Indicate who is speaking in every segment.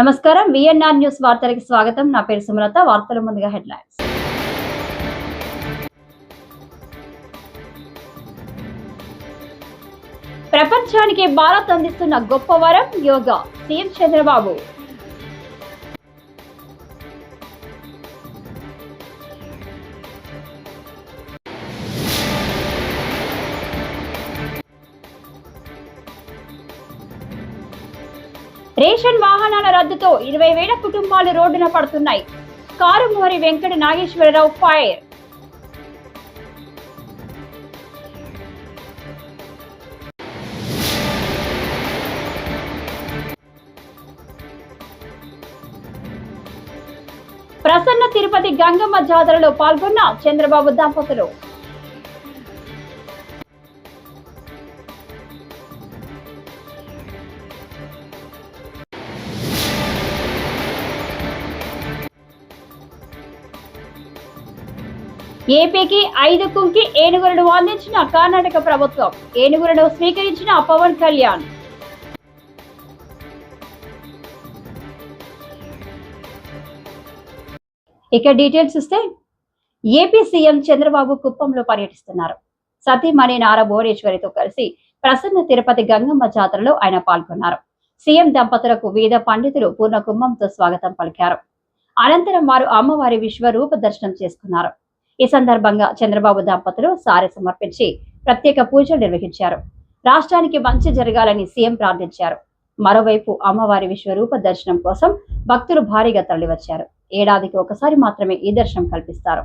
Speaker 1: నమస్కారం. VNR news వార్తలకి స్వాగతం. నా పేరు సుమలత. వార్తల ముందుగా హెడ్లైన్స్. ప్రపంచానికి భారత్ అందిస్తున్న గొప్ప వరం యోగా. సీఎం చంద్రబాబు. రేషన్ వాహనాల రద్దుతో ఇరవై వేల కుటుంబాలు రోడ్డున పడుతున్నాయి. కారుమూరి వెంకట నాగేశ్వరరావు ఫైర్. ప్రసన్న తిరుపతి గంగమ్మ జాతరలో పాల్గొన్న చంద్రబాబు దంపతులు. ఏపీకి ఐదు కుంకి ఏనుగులను అందించిన కర్ణాటక ప్రభుత్వం. ఏనుగులను స్వీకరించిన పవన్ కళ్యాణ్. ఇక డీటెయిల్స్ ఇస్తే ఏపీ సీఎం చంద్రబాబు కుప్పంలో పర్యటిస్తున్నారు. సతీమణి నారా భువనేశ్వరితో కలిసి ప్రసన్న తిరుపతి గంగమ్మ జాతరలో ఆయన పాల్గొన్నారు. సీఎం దంపతులకు వివిధ పండితులు పూర్ణ కుంభంతో స్వాగతం పలికారు. అనంతరం వారు అమ్మవారి విశ్వరూప దర్శనం చేసుకున్నారు. ఈ సందర్భంగా చంద్రబాబు దంపతులు సారె సమర్పించి ప్రత్యేక పూజలు నిర్వహించారు. రాష్ట్రానికి మంచి జరగాలని సీఎం ప్రార్థించారు. మరోవైపు అమ్మవారి విశ్వరూప దర్శనం కోసం భక్తులు భారీగా తరలివచ్చారు. ఏడాదికి ఒకసారి మాత్రమే ఈ దర్శనం కల్పిస్తారు.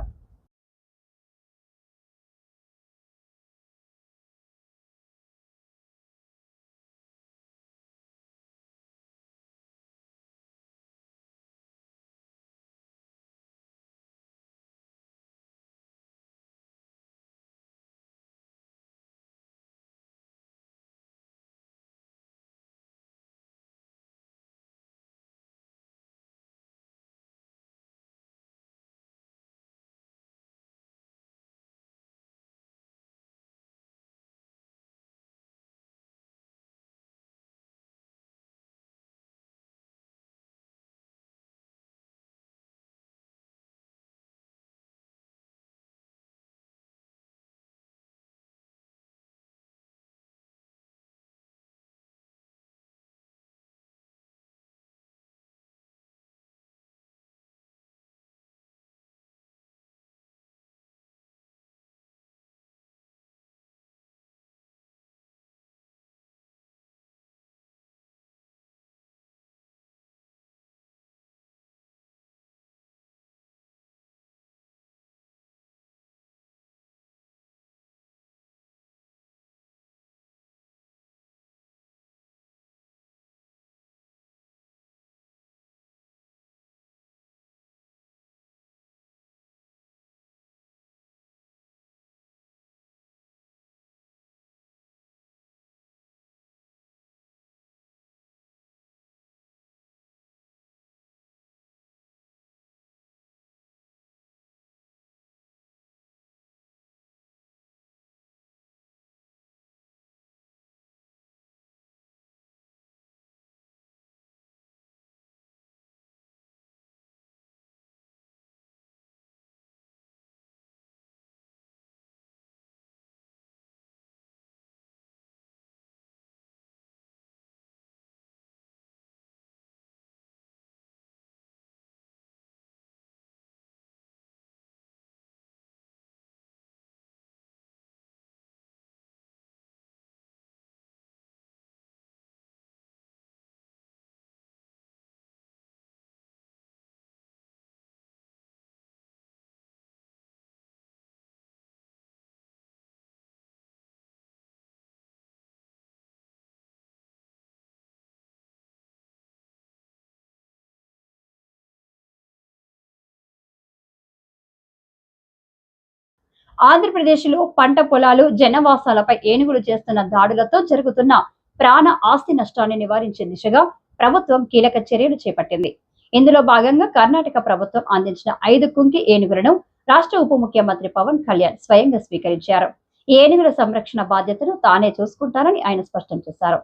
Speaker 1: ఆంధ్రప్రదేశ్లో పంట పొలాలు జనవాసాలపై ఏనుగులు చేస్తున్న దాడులతో జరుగుతున్న ప్రాణ ఆస్తి నష్టాన్ని నివారించే దిశగా ప్రభుత్వం కీలక చర్యలు చేపట్టింది. ఇందులో భాగంగా కర్ణాటక ప్రభుత్వం అందించిన ఐదు కుంకి ఏనుగులను రాష్ట్ర ఉప ముఖ్యమంత్రి పవన్ కళ్యాణ్ స్వయంగా స్వీకరించారు. ఈ ఏనుగుల సంరక్షణ బాధ్యతను తానే చూసుకుంటానని ఆయన స్పష్టం చేశారు.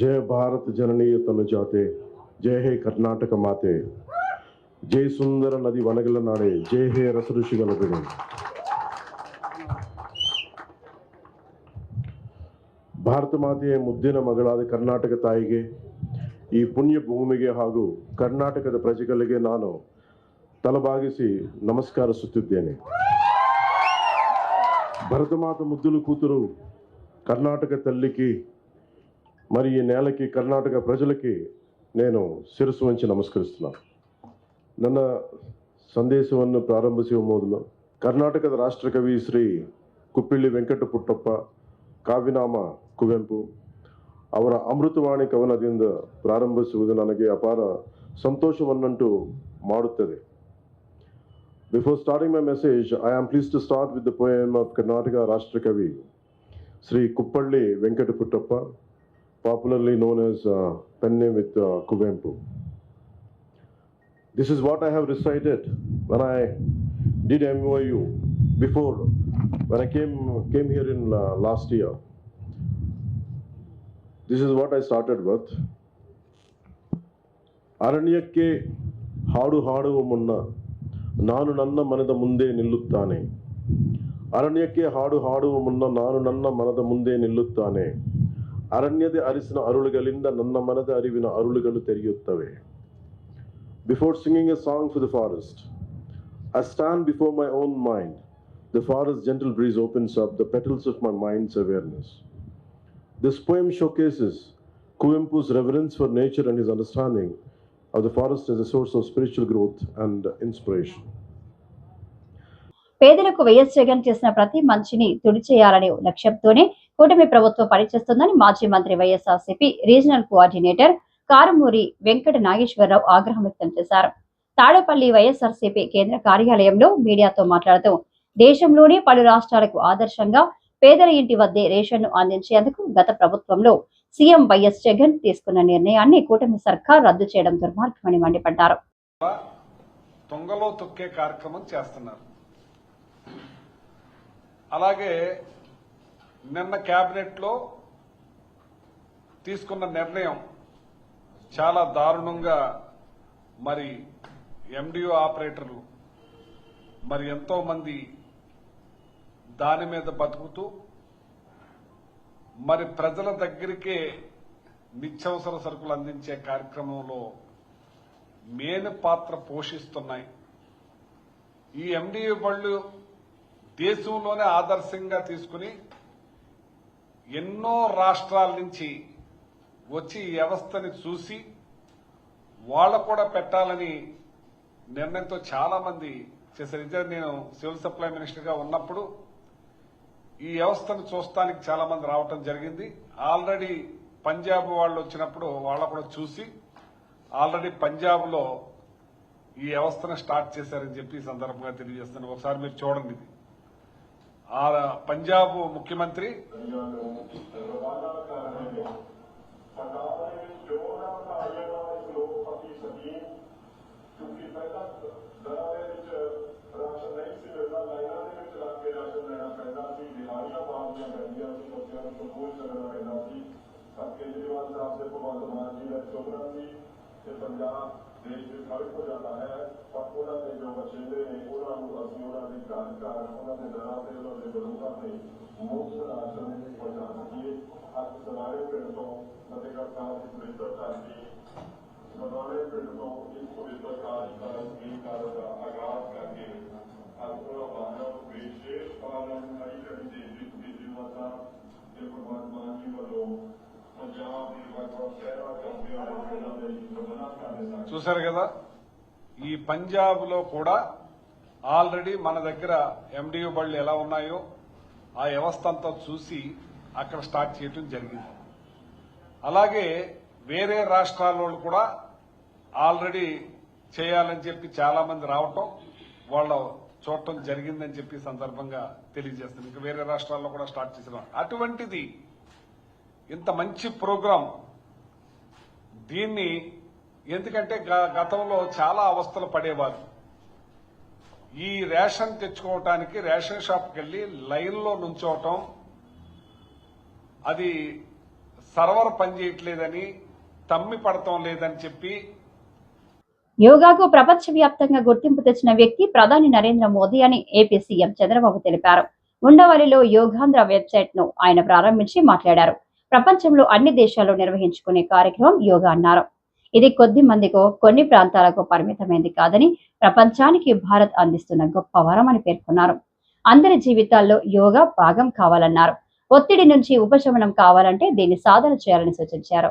Speaker 2: ಜಯ ಭಾರತ ಜನನೀಯ ತನು ಜಾತೆ, ಜಯ ಹೇ ಕರ್ನಾಟಕ ಮಾತೆ. ಜಯ ಸುಂದರ ನದಿ ವನಗಳ ನಾಡೆ ಜಯ ಹೇ ರಸಋಷಿಗಳ ಬಿಡು ಭಾರತ ಮಾತೆಯ ಮುದ್ದಿನ ಮಗಳಾದ ಕರ್ನಾಟಕ ತಾಯಿಗೆ, ಈ ಪುಣ್ಯ ಭೂಮಿಗೆ ಹಾಗೂ ಕರ್ನಾಟಕದ ಪ್ರಜೆಗಳಿಗೆ ನಾನು ತಲಬಾಗಿಸಿ ನಮಸ್ಕಾರಿಸುತ್ತಿದ್ದೇನೆ. ಭರತಮಾತ ಮುದ್ದಲು ಕೂತರು ಕರ್ನಾಟಕ ತಲ್ಲಿಕಿ మరి ఈ నేలకి కర్ణాటక ప్రజలకి నేను శిరస్సు వంచి నమస్కరిస్తున్నాను ನನ್ನ ಸಂದೇಶವನ್ನು ಪ್ರಾರಂಭಿಸುವ ಮೊದಲು ಕರ್ನಾಟಕದ ರಾಷ್ಟ್ರಕವಿ ಶ್ರೀ ಕುಪ್ಪಿಳ್ಳಿ ವೆಂಕಟ ಪುಟ್ಟಪ್ಪ ಕಾವ್ಯನಾಮ ಕುವೆಂಪು ಅವರ ಅಮೃತವಾಣಿ ಕವನದಿಂದ ಪ್ರಾರಂಭಿಸುವುದು ನನಗೆ ಅಪಾರ ಸಂತೋಷವನ್ನುಂಟು ಮಾಡುತ್ತದೆ before starting my message I am please to start with the poem of Karnataka ರಾಷ್ಟ್ರಕವಿ Shri Kuppalli Venkata Puttappa popularly known as uh, Penne with uh, Kuvempu. This is what I have recited when I did MOU before, when I came, came here in uh, last year. This is what I started with. ಅರಣ್ಯಕ್ಕೆ ಹಾಡು ಹಾಡುವ ಮುನ್ನ ನಾನು ನನ್ನ ಮನದ ಮುಂದೆ ನಿಲ್ಲುತ್ತಾನೆ ಅರಣ್ಯಕ್ಕೆ ಹಾಡು ಹಾಡುವ ಮುನ್ನ ನಾನು ನನ್ನ ಮನದ ಮುಂದೆ ನಿಲ್ಲುತ್ತಾನೆ ಅರಣ್ಯದ ಅರಿಸಿನ ಅರುಳುಗಳಿಂದ ನನ್ನ ಮನದ ಅರಿವಿನ ಅರುಳುಗಳು ತೆರೆಯುತ್ತವೆ before singing a song for the forest I stand before my own mind the forest gentle breeze opens up the petals of my mind's awareness This poem showcases Kuvempu's reverence for nature and his understanding of the forest as a source of spiritual growth and inspiration.
Speaker 1: పేదలకు YS Jagan చేసిన ప్రతి మంచిని తుడిచేయాలనే లక్ష్యంతోనే కూటమి ప్రభుత్వం పనిచేస్తుందని మాజీ మంత్రి YSRCP regional coordinator Karumuri Venkata Nageswararao ఆగ్రహం వ్యక్తం చేశారు. తాడేపల్లి వైఎస్ఆర్సీపీ కేంద్ర కార్యాలయంలో మీడియాతో మాట్లాడుతూ దేశంలోనే పలు రాష్ట్రాలకు ఆదర్శంగా పేదల ఇంటి వద్దే రేషన్ను అందించేందుకు గత ప్రభుత్వంలో సీఎం వైఎస్ జగన్ తీసుకున్న నిర్ణయాన్ని కూటమి సర్కార్ రద్దు చేయడం దుర్మార్గమని మండిపడ్డారు.
Speaker 3: తొక్కే కార్యక్రమం చేస్తున్నారు. అలాగే నిన్న కేబినెట్లో తీసుకున్న నిర్ణయం చాలా దారుణంగా మరి ఎండిఓ ఆపరేటర్లు మరి ఎంతో మంది దాని మీద బతుకుతూ మరి ప్రజల దగ్గరికే నిత్యవసర సరుకులు అందించే కార్యక్రమంలో మేలు పాత్ర పోషిస్తున్నాయి. ఈ ఎండిఏ బళ్ళు దేశంలోనే ఆదర్శంగా తీసుకుని ఎన్నో రాష్ట్రాల నుంచి వచ్చి ఈ వ్యవస్థని చూసి వాళ్ళ కూడా పెట్టాలని నిర్ణయంతో చాలా మంది చేశారు. నేను సివిల్ సప్లై మినిస్టర్గా ఉన్నప్పుడు ఈ వ్యవస్థను చూస్తానికి చాలా మంది రావటం జరిగింది. ఆల్రెడీ పంజాబ్ వాళ్ళు వచ్చినప్పుడు వాళ్ళ కూడా చూసి ఆల్రెడీ పంజాబ్లో ఈ వ్యవస్థను స్టార్ట్ చేశారని చెప్పి ఈ సందర్భంగా తెలియజేస్తున్నాను. ఒకసారి మీరు చూడండి
Speaker 4: पंजाब मुख्यमंत्री ਕੇਜਰੀਵਾਲ ਸਾਹਿਬ ਦੇ ਭਗਵੰਤ ਮਾਨ ਜੀ ਦਾ ਚੋਣਾਂ ਸੀ ਤੇ ਪੰਜਾਬ ਦੇਸ਼ ਦੇ ਖੜਕ ਹੋ ਜਾਂਦਾ ਹੈ ਪਰ ਉਹਨਾਂ ਦੇ ਜੋ ਬਚੇਂਦੇ ਨੇ ਉਹਨਾਂ ਨੂੰ ਅਸੀਂ ਉਹਨਾਂ ਦੀ ਜਾਣਕਾਰ ਉਹਨਾਂ ਦੇ ਦਰਾਂ ਤੇ ਉਹਨਾਂ ਦੇ ਬਰੂਹਾਂ ਤੇ ਮੁਫਤ ਰਾਸ਼ਨ ਪਹੁੰਚਾ ਸਕੀਏ ਅੱਜ ਸਵਾਰੇ ਪਿੰਡ ਤੋਂ ਫਤਿਹਗੜ੍ਹ ਸਾਹਿਬ ਦੀ ਪਵਿੱਤਰ ਧਰਤੀ ਸਵਾਰੇ ਪਿੰਡ ਤੋਂ ਇਸ ਪਵਿੱਤਰ ਕਾਰਜਕਾਲ ਦੀ ਕਾਰਜ ਦਾ ਆਗਾਜ਼ ਕਰਕੇ ਅੱਜ ਪੂਰਾ ਮਾਨਵ ਵਿਸ਼ੇਸ਼ ਪਾਲਣ ਹਰੀ ਕਰੀ ਦੇ ਵਿੱਚ ਦੀ ਜੀਵਤਾ ਤੇ ਭਗਵਾਨ ਮਾਨ ਜੀ ਵੱਲੋਂ
Speaker 3: చూశారు కదా? ఈ పంజాబ్లో కూడా ఆల్రెడీ మన దగ్గర ఎండియూ బళ్ళు ఎలా ఉన్నాయో ఆ వ్యవస్థ అంతా చూసి అక్కడ స్టార్ట్ చేయటం జరిగింది. అలాగే వేరే రాష్ట్రాల కూడా ఆల్రెడీ చేయాలని చెప్పి చాలా మంది రావటం వాళ్ళు చూడటం జరిగిందని చెప్పి సందర్భంగా తెలియజేస్తుంది ఇంకా వేరే రాష్ట్రాల్లో కూడా స్టార్ట్ చేసిన అటువంటిది ఇంత మంచి ప్రోగ్రాం. దీన్ని ఎందుకంటే గ- గతంలో చాలా అవస్థలు పడేవారు ఈ రేషన్ తెచ్చుకోవటానికి రేషన్ షాప్కి వెళ్ళి లైన్లో నుంచోవటం అది సర్వర్ పనిచేయట్లేదని తమ్మి పడటం లేదని చెప్పి
Speaker 1: యోగాకు ప్రపంచవ్యాప్తంగా గుర్తింపు తెచ్చిన వ్యక్తి ప్రధాని నరేంద్ర మోదీ అని ఏపీ సీఎం చంద్రబాబు తెలిపారు. ఉండవల్లిలో యోగాంధ్ర వెబ్సైట్ను ఆయన ప్రారంభించి మాట్లాడారు. ప్రపంచంలో అన్ని దేశాల్లో నిర్వహించుకునే కార్యక్రమం యోగా అన్నారు. ఇది కొద్ది మందికో కొన్ని ప్రాంతాలకు పరిమితమైంది కాదని ప్రపంచానికి భారత్ అందిస్తున్న గొప్ప వరం అని పేర్కొన్నారు. అందరి జీవితాల్లో యోగా భాగం కావాలన్నారు. ఒత్తిడి నుంచి ఉపశమనం కావాలంటే దీన్ని సాధన చేయాలని సూచించారు.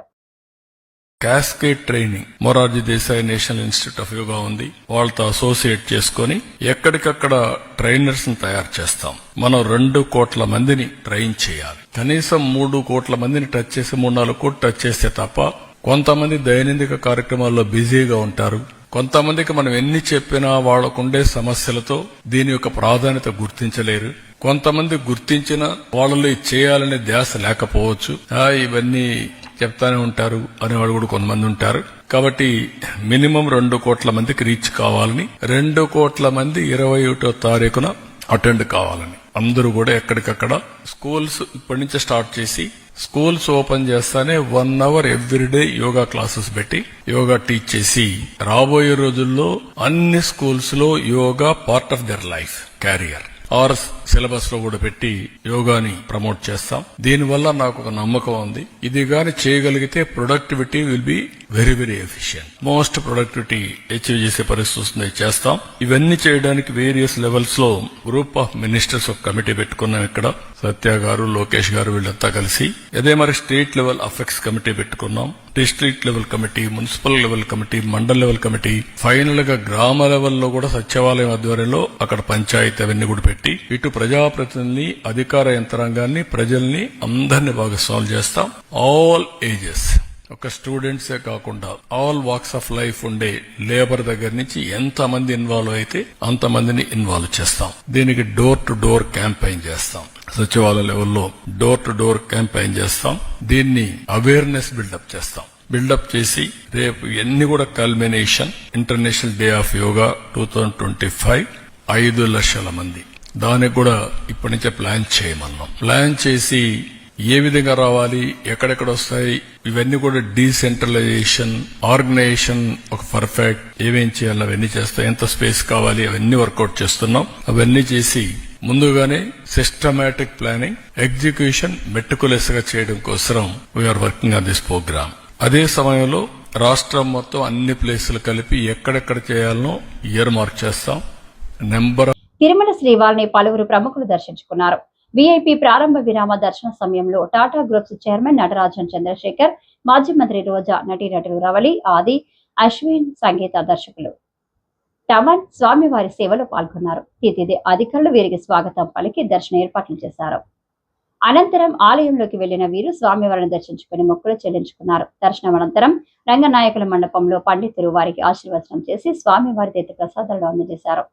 Speaker 5: Cascade training Morarji Desai national institute of yoga ఉంది. వాళ్ళతో అసోసియేట్ చేసుకొని ఎక్కడికక్కడ ట్రైనర్స్ని తయారు చేస్తాం. మనం రెండు కోట్ల మందిని ట్రైన్ చేయాలి. కనీసం మూడు కోట్ల మందిని టచ్ చేసి మూడు నాలుగు కోట్లు టచ్ చేస్తే తప్ప కొంతమంది దైనందిక కార్యక్రమాల్లో బిజీగా ఉంటారు. కొంతమందికి మనం ఎన్ని చెప్పినా వాళ్ళకుండే సమస్యలతో దీని యొక్క ప్రాధాన్యత గుర్తించలేరు. కొంతమంది గుర్తించిన వాళ్ళలో చేయాలనే ధ్యాస లేకపోవచ్చు. ఇవన్నీ చెప్తానే ఉంటారు అనేవాడు కూడా కొంతమంది ఉంటారు. కాబట్టి మినిమం రెండు కోట్ల మందికి రీచ్ కావాలని రెండు కోట్ల మంది ఇరవై ఒకటో తారీఖున అటెండ్ కావాలని. అందరూ కూడా ఎక్కడికక్కడ స్కూల్స్ ఇప్పటి నుంచి స్టార్ట్ చేసి స్కూల్స్ ఓపెన్ చేస్తానే one hour every day yoga classes పెట్టి యోగా టీచ్ చేసి రాబోయే రోజుల్లో అన్ని స్కూల్స్లో yoga part of their life career. RS సిలబస్లో కూడా పెట్టి యోగాని ప్రమోట్ చేస్తాం. దీనివల్ల నాకు ఒక నమ్మకం ఉంది. ఇది గాని చేయగలిగితే productivity will be very very efficient most productivity achieve చేసే పరిస్థితి వస్తుంది. చేస్తాం. ఇవన్నీ చేయడానికి వేరియస్ లెవెల్స్లో గ్రూప్ ఆఫ్ మినిస్టర్స్ ఒక కమిటీ పెట్టుకున్నాం ఇక్కడ. సత్య గారు లోకేష్ గారు వీళ్ళంతా కలిసి. అదే మరి స్టేట్ లెవెల్ అఫెక్ట్స్ కమిటీ పెట్టుకున్నాం. District level committee municipal level committee mandal level committee ఫైనల్గా గ్రామ లెవెల్లో కూడా సచివాలయం ఆధ్వర్యంలో అక్కడ పంచాయతీ అవన్నీ కూడా పెట్టి ఇటు ప్రజాప్రతినిధుల్ని అధికార యంత్రాంగాన్ని ప్రజల్ని అందరినీ భాగస్వాములు చేస్తాం. ఆల్ ఏజెస్ ఒక స్టూడెంట్సే కాకుండా ఆల్ వాక్స్ ఆఫ్ లైఫ్ ఉండే లేబర్ దగ్గర నుంచి ఎంత మంది ఇన్వాల్వ్ అయితే అంత మందిని ఇన్వాల్వ్ చేస్తాం. దీనికి డోర్ టు డోర్ క్యాంపెయిన్ చేస్తాం. సచివాలయ లెవెల్లో డోర్ టు డోర్ క్యాంపెయిన్ చేస్తాం. దీన్ని అవేర్నెస్ బిల్డప్ చేస్తాం. బిల్డప్ చేసి రేపు ఎన్ని కూడా culmination international day of yoga two thousand twenty five ఐదు లక్షల మంది. దానికి కూడా ఇప్పటి నుంచే ప్లాన్ చేయమన్నాం. ప్లాన్ చేసి ఏ విధంగా రావాలి ఎక్కడెక్కడ వస్తాయి ఇవన్నీ కూడా డీసెంట్రలైజేషన్ ఆర్గనైజేషన్ ఒక పర్ఫెక్ట్ ఏమేం చేయాలి అవన్నీ చేస్తాయి. ఎంత స్పేస్ కావాలి అవన్నీ వర్కౌట్ చేస్తున్నాం. అవన్నీ చేసి ముందుగానే సిస్టమేటిక్ ప్లానింగ్ ఎగ్జిక్యూషన్ మెట్టుకులెస్గా చేయడం కోసం we're working on this program అదే సమయంలో రాష్ట్రం మొత్తం అన్ని ప్లేసులు కలిపి ఎక్కడెక్కడ చేయాలనో ఇయర్ మార్క్ చేస్తాం. నెంబర్
Speaker 1: తిరుమల శ్రీవారిని పలువురు ప్రముఖులు దర్శించుకున్నారు. విఐపి ప్రారంభ విరామ దర్శన సమయంలో Tata groups chairman Natarajan Chandrasekhar మాజీ మంత్రి రోజా నటీనటులు రవళి ఆది అశ్విన్ సంగీత దర్శకులు. టమన్ స్వామివారి సేవలో పాల్గొన్నారు. తితిదే అధికారులు వీరికి స్వాగతం పలికి దర్శన ఏర్పాట్లు చేశారు. అనంతరం ఆలయంలోకి వెళ్ళిన వీరు స్వామివారిని దర్శించుకుని మొక్కులు చెల్లించుకున్నారు. దర్శనం అనంతరం రంగనాయకుల మండపంలో పండితులు వారికి ఆశీర్వచనం చేసి స్వామివారి తీర్థ ప్రసాదాలు అందజేశారు.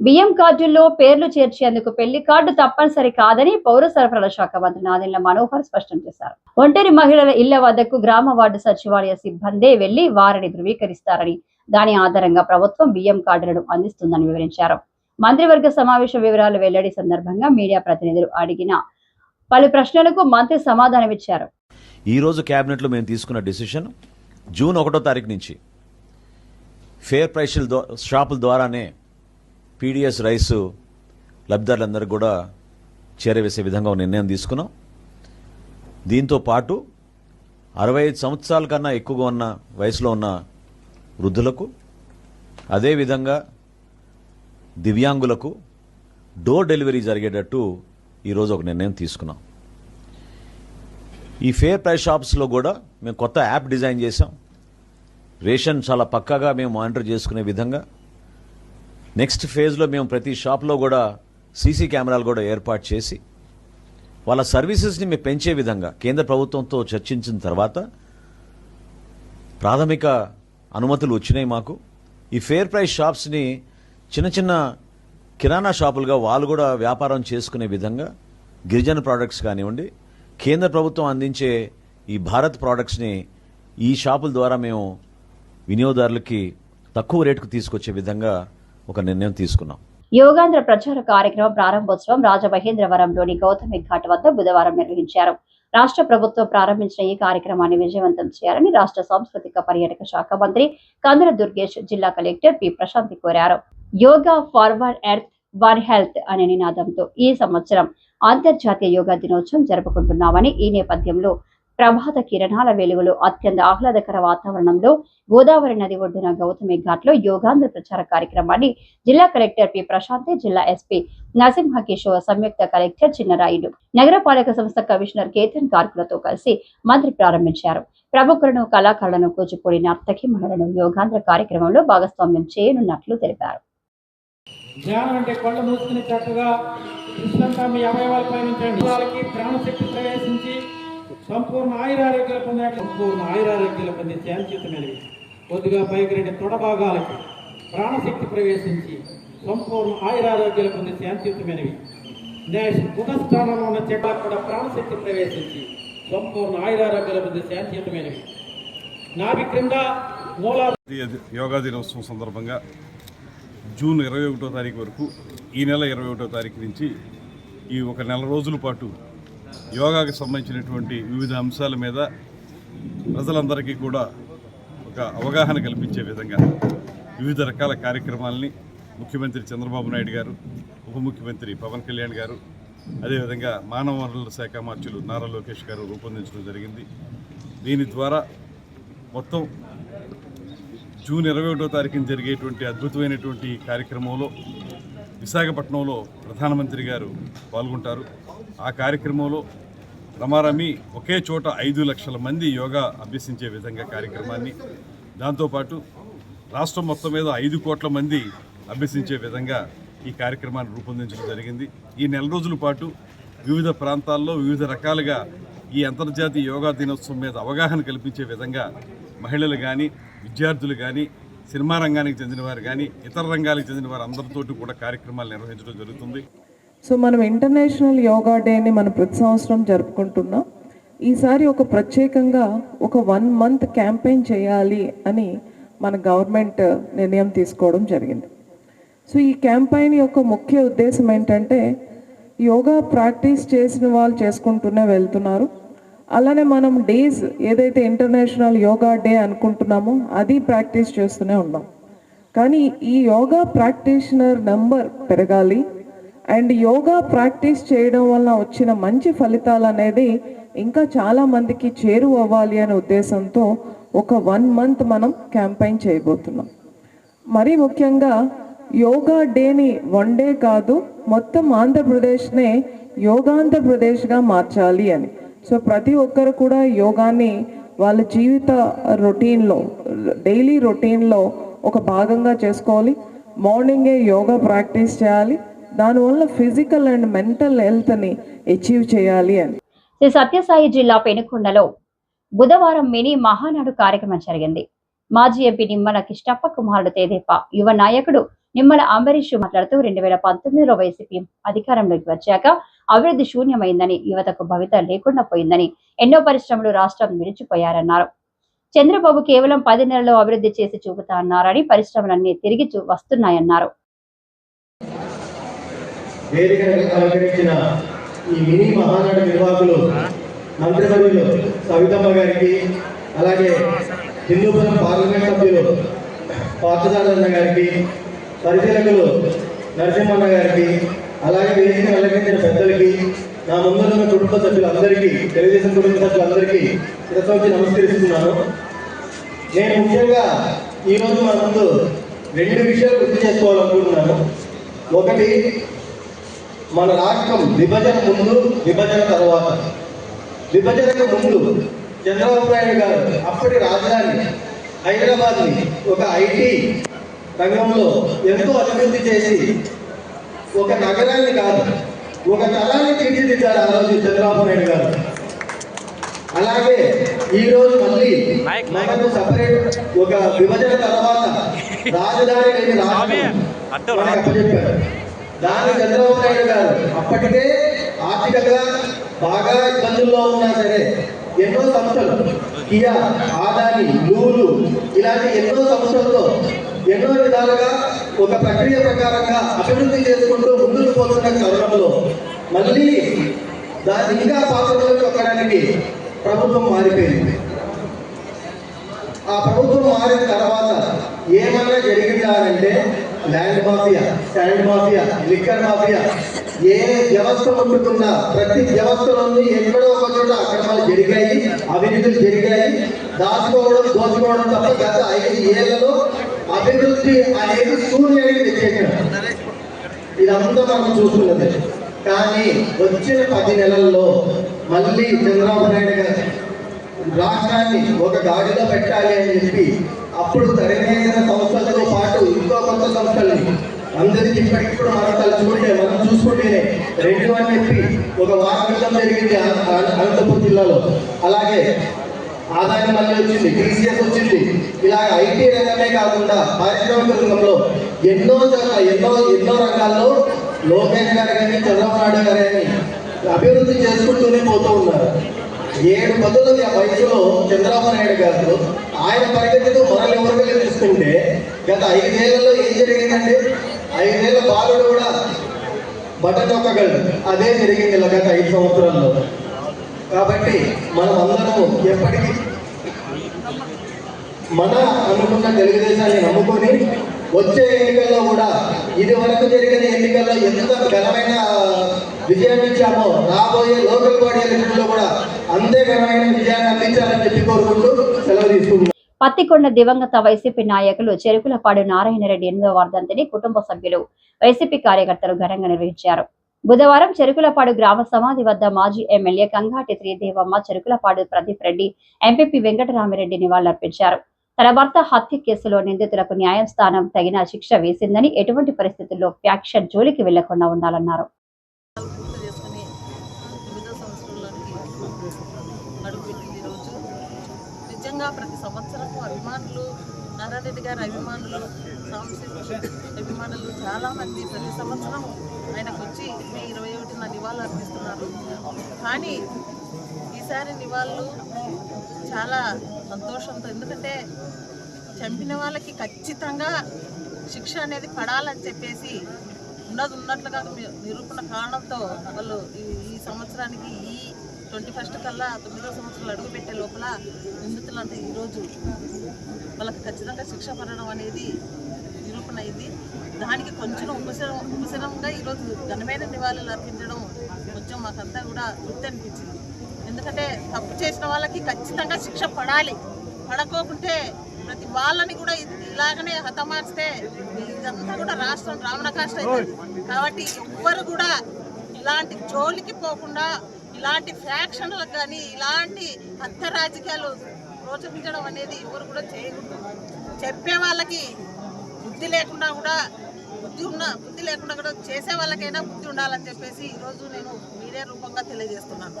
Speaker 1: బియ్యం కార్డుల్లో పేర్లు చేర్చేందుకు పెళ్ళి కార్డు తప్పనిసరి కాదని పౌర సరఫరాల శాఖ మంత్రి నాదెండ్ల మనోహర్ స్పష్టం చేశారు. ఒంటరి మహిళల ఇళ్ళ వద్దకు గ్రామ వార్డు సచివాలయ సిబ్బందే వెళ్ళి వారిని ధృవీకరిస్తారని దాని ఆధారంగా ప్రభుత్వం బియ్యం కార్డులను అందిస్తుందని వివరించారు. మంత్రివర్గ సమావేశ వివరాలు వెల్లడి సందర్భంగా మీడియా ప్రతినిధులు అడిగిన పలు ప్రశ్నలకు మంత్రి సమాధానమిచ్చారు
Speaker 6: ఈ రోజు క్యాబినెట్లో మేము తీసుకున్న డిసిషన్ జూన్ ఒకటో తారీఖు నుంచి ఫేర్ ప్రైస్ల షాపుల ద్వారానే పీడిఎస్ రైస్ లబ్ధిదారులందరికీ కూడా చేరవేసే విధంగా ఒక నిర్ణయం తీసుకున్నాం. దీంతో పాటు అరవై ఐదు సంవత్సరాల కన్నా ఎక్కువగా ఉన్న వయసులో ఉన్న వృద్ధులకు అదేవిధంగా దివ్యాంగులకు డోర్ డెలివరీ జరిగేటట్టు ఈరోజు ఒక నిర్ణయం తీసుకున్నాం. ఈ ఫేర్ ప్రైస్ షాప్స్లో కూడా మేము కొత్త యాప్ డిజైన్ చేసాం రేషన్ చాలా పక్కాగా మేము మానిటర్ చేసుకునే విధంగా నెక్స్ట్ ఫేజ్లో మేము ప్రతి షాప్లో కూడా సీసీ కెమెరాలు కూడా ఏర్పాటు చేసి వాళ్ళ సర్వీసెస్ని మేము పెంచే విధంగా కేంద్ర ప్రభుత్వంతో చర్చించిన తర్వాత ప్రాథమిక అనుమతులు వచ్చినాయి మాకు. ఈ ఫేర్ ప్రైస్ షాప్స్ని చిన్న చిన్న కిరాణా షాపులుగా వాళ్ళు కూడా వ్యాపారం చేసుకునే విధంగా గిరిజన ప్రోడక్ట్స్ కానివ్వండి కేంద్ర ప్రభుత్వం అందించే ఈ భారత్ ప్రోడక్ట్స్ని ఈ షాపుల ద్వారా మేము వినియోగదారులకి తక్కువ రేటుకు తీసుకొచ్చే విధంగా ఒక నిర్ణయం తీసుకున్నాం.
Speaker 1: యోగాంధ్ర ప్రచార కార్యక్రమం ప్రారంభోత్సవం రాజమహేంద్రవరంలోని గౌతమి ఘాట్ వద్ద బుధవారం నిర్వహించారు. రాష్ట్ర ప్రభుత్వం ప్రారంభించిన ఈ కార్యక్రమాన్ని విజయవంతం చేయాలని రాష్ట్ర సాంస్కృతిక పర్యాటక శాఖ మంత్రి కందుల దుర్గేష్ జిల్లా కలెక్టర్ పి ప్రశాంతి కోరారు. Yoga forward earth one health అనే నినాదంతో ఈ సంవత్సరం అంతర్జాతీయ యోగా దినోత్సవం జరుపుకుంటున్నామని ఈ నేపథ్యంలో ప్రభాత కిరణాల వెలుగులో అత్యంత ఆహ్లాదకర వాతావరణంలో గోదావరి నది ఒడ్డున గౌతమి ఘాట్లో యోగాంధ్ర ప్రచార కార్యక్రమాన్ని జిల్లా కలెక్టర్ పి ప్రశాంతి జిల్లా ఎస్పీ నరసింహ కిషోర్ సంయుక్త కలెక్టర్ చిన్నరాయుడు నగరపాలక సంస్థ కమిషనర్ కేతన్ కార్కులతో కలిసి మంత్రి ప్రారంభించారు. ప్రముఖులను కళాకారులను కూచిపూడి నర్తకి మహిళలను యోగాంధ్ర కార్యక్రమంలో భాగస్వామ్యం చేయనున్నట్లు తెలిపారు.
Speaker 7: ధ్యానం అంటే కళ్ళు మూసుకుని చక్కగా విశ్వంతా మీ అవయవాలు పయనించండి వాళ్ళకి ప్రాణశక్తి ప్రవేశించి సంపూర్ణ ఆయురారోగ్యాలు పొందినట్లు సంపూర్ణ ఆయురారోగ్యాలు పొందే శాంతియుతమైనవి కొద్దిగా పైకి రెండు తొడ భాగాలకి ప్రాణశక్తి ప్రవేశించి సంపూర్ణ ఆయురారోగ్యాలు పొందే శాంతియుతమైనవి నేష్ గుణస్థానంలో ఉన్న చెట్లకు కూడా ప్రాణశక్తి ప్రవేశించి సంపూర్ణ ఆయురారోగ్యాలు పొందే శాంతియుతమైనవి నాభి క్రింద మూలా
Speaker 8: యోగా దినోత్సవం సందర్భంగా జూన్ ఇరవై ఒకటో తారీఖు వరకు ఈ నెల ఇరవై ఒకటో తారీఖు నుంచి ఈ ఒక నెల రోజుల పాటు యోగాకి సంబంధించినటువంటి వివిధ అంశాల మీద ప్రజలందరికీ కూడా ఒక అవగాహన కల్పించే విధంగా వివిధ రకాల కార్యక్రమాలని ముఖ్యమంత్రి చంద్రబాబు నాయుడు గారు ఉప ముఖ్యమంత్రి పవన్ కళ్యాణ్ గారు అదేవిధంగా మానవ వనరుల శాఖ మార్చులు నారా లోకేష్ గారు రూపొందించడం జరిగింది. దీని ద్వారా మొత్తం జూన్ ఇరవై ఒకటో తారీఖున జరిగేటువంటి అద్భుతమైనటువంటి కార్యక్రమంలో విశాఖపట్నంలో ప్రధానమంత్రి గారు పాల్గొంటారు. ఆ కార్యక్రమంలో రమారమి ఒకే చోట ఐదు లక్షల మంది యోగా అభ్యసించే విధంగా కార్యక్రమాన్ని దాంతోపాటు రాష్ట్రం మొత్తం మీద ఐదు కోట్ల మంది అభ్యసించే విధంగా ఈ కార్యక్రమాన్ని రూపొందించడం జరిగింది. ఈ నెల రోజుల పాటు వివిధ ప్రాంతాల్లో వివిధ రకాలుగా ఈ అంతర్జాతీయ యోగా దినోత్సవం మీద అవగాహన కల్పించే విధంగా మహిళలు కానీ విద్యార్థులు కానీ సినిమా రంగానికి చెందిన వారు కానీ ఇతర రంగాలకు చెందిన వారు అందరితోటి కూడా కార్యక్రమాలు నిర్వహించడం జరుగుతుంది.
Speaker 9: సో మనం ఇంటర్నేషనల్ యోగా డేని మనం ప్రతి సంవత్సరం జరుపుకుంటున్నాం. ఈసారి ఒక ప్రత్యేకంగా ఒక వన్ మంత్ క్యాంపెయిన్ చేయాలి అని మన గవర్నమెంట్ నిర్ణయం తీసుకోవడం జరిగింది. సో ఈ క్యాంపెయిన్ యొక్క ముఖ్య ఉద్దేశం ఏంటంటే యోగా ప్రాక్టీస్ చేసిన వాళ్ళు చేసుకుంటూనే వెళ్తున్నారు. అలానే మనం డేస్ ఏదైతే ఇంటర్నేషనల్ యోగా డే అనుకుంటున్నామో అది ప్రాక్టీస్ చేస్తూనే ఉన్నాం. కానీ ఈ యోగా ప్రాక్టీషనర్ నెంబర్ పెరగాలి అండ్ యోగా ప్రాక్టీస్ చేయడం వల్ల వచ్చిన మంచి ఫలితాలు అనేది ఇంకా చాలా మందికి చేరువ అవ్వాలి అనే ఉద్దేశంతో ఒక వన్ మంత్ మనం క్యాంపెయిన్ చేయబోతున్నాం. మరీ ముఖ్యంగా యోగా డేని వన్ డే కాదు మొత్తం ఆంధ్రప్రదేశ్నే యోగాంధ్రప్రదేశ్గా మార్చాలి అని. సో ప్రతి ఒక్కరు కూడా యోగాని వాళ్ళ జీవిత రొటీన్లో డైలీ రొటీన్లో ఒక భాగంగా చేసుకోవాలి. మార్నింగే యోగా ప్రాక్టీస్ చేయాలి. దానివల్ల ఫిజికల్ అండ్ మెంటల్ హెల్త్ని అచీవ్ చేయాలి అని.
Speaker 1: శ్రీ సత్యసాయి జిల్లా పెనుకొండలో బుధవారం మినీ మహానాడు కార్యక్రమం జరిగింది. మాజీ ఎంపీ నిమ్మల కిష్టప్ప కుమారుడు తేదేప యువ నాయకుడు నిమ్మల అంబరీష్ మాట్లాడుతూ రెండు వేల పంతొమ్మిదిలో వైసీపీ అధికారంలోకి వచ్చాక అభివృద్ధి శూన్యమైందని యువతకు భవిత లేకుండా పోయిందని ఎన్నో పరిశ్రమలు రాష్ట్రం విడిచిపోయారన్నారు చంద్రబాబు కేవలం పది నెలల్లో అభివృద్ధి చేసి చూపుతా అన్నారని పరిశ్రమలన్నీ తిరిగి చూ- వస్తున్నాయన్నారు.
Speaker 10: ఈ మినీ మహానాడు నిర్వాహకులు సవితమ్మ గారికి అలాగే హిందూపురం పార్లమెంట్ సభ్యులు పార్థసారథన్న గారికి పరిశీలకులు నరసింహన్న గారికి అలాగే వేదిక అలంకరించిన పెద్దలకి నా ముందున్న కుటుంబ సభ్యులందరికీ తెలుగుదేశం కుటుంబ సభ్యులందరికీ శిరస్సు నమస్కరిస్తున్నాను. నేను ముఖ్యంగా ఈరోజు మన ముందు రెండు విషయాలు గుర్తు చేసుకోవాలనుకుంటున్నాను. ఒకటి మన రాష్ట్రం విభజన ముందు విభజన తర్వాత. విభజనకు ముందు చంద్రబాబు నాయుడు గారు అప్పటి రాజధాని హైదరాబాద్ని ఒక ఐటీ రంగంలో ఎంతో అభివృద్ధి చేసి ఒక నగరాన్ని కాదు ఒక తలాన్ని తీర్చిదిద్దారు ఆ రోజు చంద్రబాబు నాయుడు గారు. అలాగే ఈ రోజు మళ్ళీ మనకు సపరేట్ ఒక విభజన తర్వాత రాజధాని లేని రాష్ట్రం అప్పచెప్పారు. దాని చంద్రబాబు నాయుడు గారు అప్పటికే ఆర్థికంగా బాగా ఇబ్బందుల్లో ఉన్నా సరే ఎన్నో సంస్థలు కియా ఆదాని లూలు ఇలాంటి ఎన్నో సంస్థలతో ఎన్నో విధాలుగా ఒక ప్రక్రియ ప్రకారంగా అభివృద్ధి చేసుకుంటూ ముందుకు పోతున్న తరుణంలో మళ్ళీ దాన్ని ఇంకా పాత్రలో చొక్కడానికి ప్రభుత్వం మారిపోయింది. ఆ ప్రభుత్వం మారిన తర్వాత ఏమైనా జరిగిందా అంటే land mafia sand mafia liquor mafia ఏ వ్యవస్థ ఉంటున్నా ప్రతి వ్యవస్థలోని ఎక్కడో ఒక చోట అక్రమాలు జరిగాయి అవినీతులు జరిగాయి దాచుకోవడం దోచుకోవడం తప్ప గత ఐదు ఏళ్ళలో అభివృద్ధి అనేది శూన్యానికి తెచ్చేసాడు ఇదంతా మనం చూస్తున్నది. కానీ వచ్చిన పది నెలల్లో మళ్ళీ చంద్రబాబు నాయుడు గారు రాష్ట్రాన్ని ఒక గాడిలో పెట్టాలి అని చెప్పి అప్పుడు తెరవేసిన సంస్థలతో పాటు ఇంకో కొత్త సంస్థల్ని అందరికి కూడా మనం తలుచుకుంటే మనం చూసుకుంటేనే రెండు అని చెప్పి ఒక వారం క్రితం జరిగింది అనంతపురం జిల్లాలో. అలాగే ఆదాయం మళ్ళీ వచ్చింది టీసీఎస్ వచ్చింది. ఇలా ఐటీ రంగమే కాకుండా పారిశ్రామిక రంగంలో ఎన్నో ఎన్నో ఎన్నో రంగాల్లో లోకేష్ గారు కానీ చంద్రబాబు నాయుడు గారు కానీ అభివృద్ధి చేసుకుంటూనే పోతూ ఉన్నారు. ఏడు పదుల వయసులో చంద్రబాబు నాయుడు గారు ఆయన పరిగెత్తుతూ మనల్ని ఎవరికైనా తీసుకుంటే గత ఐదేళ్ళలో ఏం జరిగిందండి? ఐదేళ్ళ బాలుడు కూడా బట్ట తొక్కగలడు. అదే జరిగింది ఇలా గత ఐదు సంవత్సరాల్లో. కాబట్టి మనం అందరము ఎప్పటికీ మన అనుకున్న తెలుగుదేశాన్ని నమ్ముకొని వచ్చే ఎన్నికల్లో కూడా ఇది వరకు జరిగిన ఎన్నికల్లో ఎంత ఘనమైన విజయాన్ని ఇచ్చామో రాబోయే లోకల్ బాడీ ఎలక్షన్లో కూడా అంతే ఘనమైన విజయాన్ని అందించాలని చెప్పి కోరుకుంటూ సెలవు తీసుకుంటున్నాం.
Speaker 1: పత్తికొండ దివంగత వైసీపీ నాయకులు చెరుకులపాడు నారాయణరెడ్డి ఎనిమిదో వర్ధంతిని కుటుంబ సభ్యులు వైసీపీ కార్యకర్తలు ఘనంగా నిర్వహించారు. బుధవారం చెరుకులపాడు గ్రామ సమాధి వద్ద మాజీ ఎమ్మెల్యే కంగాటి శ్రీదేవమ్మ చెరుకులపాడు ప్రదీప్ రెడ్డి ఎంపీపీ వెంకటరామిరెడ్డి నివాళులర్పించారు. తన భర్త హత్య కేసులో నిందితులకు న్యాయస్థానం తగిన శిక్ష వేసిందని ఎటువంటి పరిస్థితుల్లో ఫ్యాక్షన్ జోలికి వెళ్ళకుండా ఉండాలన్నారు.
Speaker 11: నిజంగా ప్రతి సంవత్సరము అభిమానులు నారాయణరెడ్డి గారి అభిమానులు సాంస్కృతిక అభిమానులు చాలామంది ప్రతి సంవత్సరం ఆయనకు వచ్చి మే ఇరవై ఒకటిన నివాళులు అర్పిస్తున్నారు. కానీ ఈసారి నివాళులు చాలా సంతోషంతో ఎందుకంటే చంపిన వాళ్ళకి ఖచ్చితంగా శిక్ష అనేది పడాలని చెప్పేసి ఉన్నది ఉన్నట్లుగా నిరూపణ కారణంతో వాళ్ళు ఈ ఈ సంవత్సరానికి ఈ ట్వంటీ ఫస్ట్ కల్లా తొమ్మిదో సంవత్సరాలు అడుగుపెట్టే లోపల నిందితులంతా ఈరోజు వాళ్ళకి ఖచ్చితంగా శిక్ష పడడం అనేది నిరూపణ అయింది. దానికి కొంచెం ఉపశమ ఉపశమంగా ఈరోజు ఘనమైన నివాళులు అర్పించడం కొంచెం మాకంతా కూడా తృప్తి అనిపించింది. ఎందుకంటే తప్పు చేసిన వాళ్ళకి ఖచ్చితంగా శిక్ష పడాలి. పడకోకుంటే ప్రతి వాళ్ళని కూడా ఇలాగనే హతమార్చితే ఇదంతా కూడా రాష్ట్రం రావణ కాష్ట కాబట్టి ఎవ్వరు కూడా ఇలాంటి జోలికి పోకుండా ఇలాంటి ఫ్యాక్షన్లకు కానీ ఇలాంటి హత్య రాజకీయాలు ప్రోత్సహించడం అనేది ఎవరు కూడా చేయకూడదు. చెప్పే వాళ్ళకి బుద్ధి లేకుండా కూడా బుద్ధి ఉన్న బుద్ధి లేకుండా కూడా చేసే వాళ్ళకైనా బుద్ధి ఉండాలని చెప్పేసి ఈరోజు నేను మీడియా రూపంగా తెలియజేస్తున్నాను.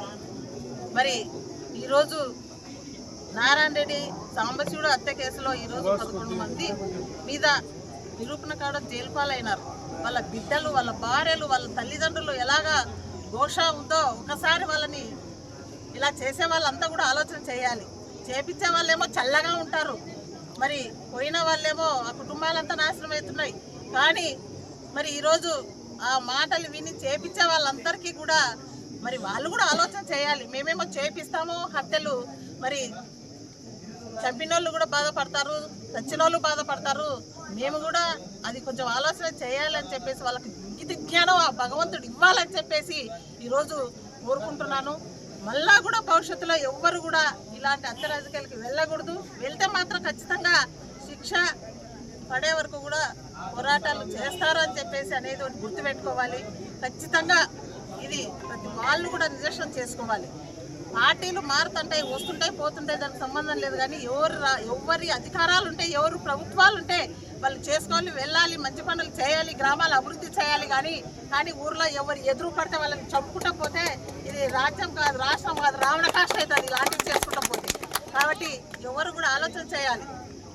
Speaker 11: మరి ఈరోజు నారాయణ రెడ్డి సాంబశివుడు హత్య కేసులో ఈరోజు పదకొండు మంది మీద నిరూపణ కాడ జైలు పాలైనారు వాళ్ళ బిడ్డలు వాళ్ళ భార్యలు వాళ్ళ తల్లిదండ్రులు ఎలాగా ఘోష ఉందో ఒకసారి వాళ్ళని ఇలా చేసే వాళ్ళంతా కూడా ఆలోచన చేయాలి. చేపించే వాళ్ళేమో చల్లగా ఉంటారు. మరి పోయిన వాళ్ళేమో ఆ కుటుంబాలంతా నాశనం అవుతున్నాయి. కానీ మరి ఈరోజు ఆ మాటలు విని చేపించే వాళ్ళందరికీ కూడా మరి వాళ్ళు కూడా ఆలోచన చేయాలి. మేమేమో చేపిస్తాము హత్యలు. మరి చంపిన వాళ్ళు కూడా బాధపడతారు చచ్చిన వాళ్ళు బాధపడతారు. మేము కూడా అది కొంచెం ఆలోచన చేయాలని చెప్పేసి వాళ్ళకి జ్ఞానం ఆ భగవంతుడు ఇవ్వాలని చెప్పేసి ఈరోజు కోరుకుంటున్నాను. మళ్ళా కూడా భవిష్యత్తులో ఎవ్వరు కూడా ఇలాంటి అంతరాజకీయాలకి వెళ్ళకూడదు. వెళ్తే మాత్రం ఖచ్చితంగా శిక్ష పడే వరకు కూడా పోరాటాలు చేస్తారు అని చెప్పేసి అనేది ఒకటి గుర్తుపెట్టుకోవాలి. ఖచ్చితంగా ఇది ప్రతి వాళ్ళు కూడా నిదర్శనం చేసుకోవాలి. పార్టీలు మారుతుంటాయి వస్తుంటాయి పోతుంటాయి దానికి సంబంధం లేదు. కానీ ఎవరు రా- ఎవరి అధికారాలు ఉంటాయి ఎవరు ప్రభుత్వాలు ఉంటాయి వాళ్ళు చేసుకోవాలి వెళ్ళాలి మంచి పనులు చేయాలి గ్రామాలు అభివృద్ధి చేయాలి కానీ కానీ ఊర్లో ఎవరు ఎదురు పడితే వాళ్ళని చంపుకుంటా పోతే ఇది రాజ్యం కాదు రాష్ట్రం కాదు రావణ కాష్ట అవుతుంది ఇలాంటివి చేసుకుంటా పోతే. కాబట్టి ఎవరు కూడా ఆలోచన చేయాలి.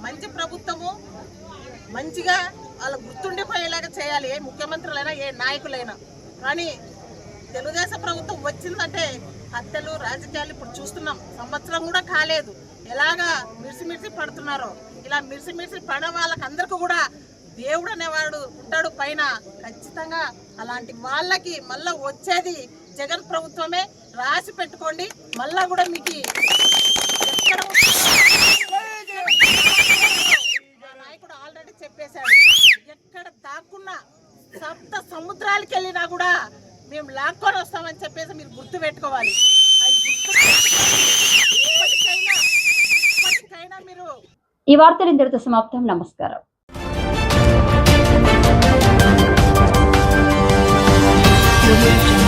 Speaker 11: మంచి ప్రభుత్వము మంచిగా వాళ్ళు గుర్తుండిపోయేలాగా చేయాలి ఏ ముఖ్యమంత్రులైనా ఏ నాయకులైనా. కానీ తెలుగుదేశం ప్రభుత్వం వచ్చిందంటే హత్యలు రాజకీయాలు ఇప్పుడు చూస్తున్నాం. సంవత్సరం కూడా కాలేదు. ఎలాగా మిర్చి మిర్చి పడుతున్నారో. ఇలా మిరిసి మిర్సి పడే వాళ్ళకి అందరికీ కూడా దేవుడు అనేవాడు ఉంటాడు పైన. ఖచ్చితంగా అలాంటి వాళ్ళకి మళ్ళా వచ్చేది జగన్ ప్రభుత్వమే. రాసి పెట్టుకోండి. మళ్ళా కూడా మీకు ఎక్కడ నాయకుడు ఆల్రెడీ చెప్పేశాడు. ఎక్కడ దాక్కున్నా సప్త సముద్రాలకి వెళ్ళినా కూడా మేము లాక్కొని వస్తామని చెప్పేసి మీరు గుర్తు పెట్టుకోవాలి. అది గుర్తు ఇప్పటికైనా ఇప్పటికైనా మీరు
Speaker 1: ఈ వార్తలు ఇందరితో సమాప్తం నమస్కారం Thank you.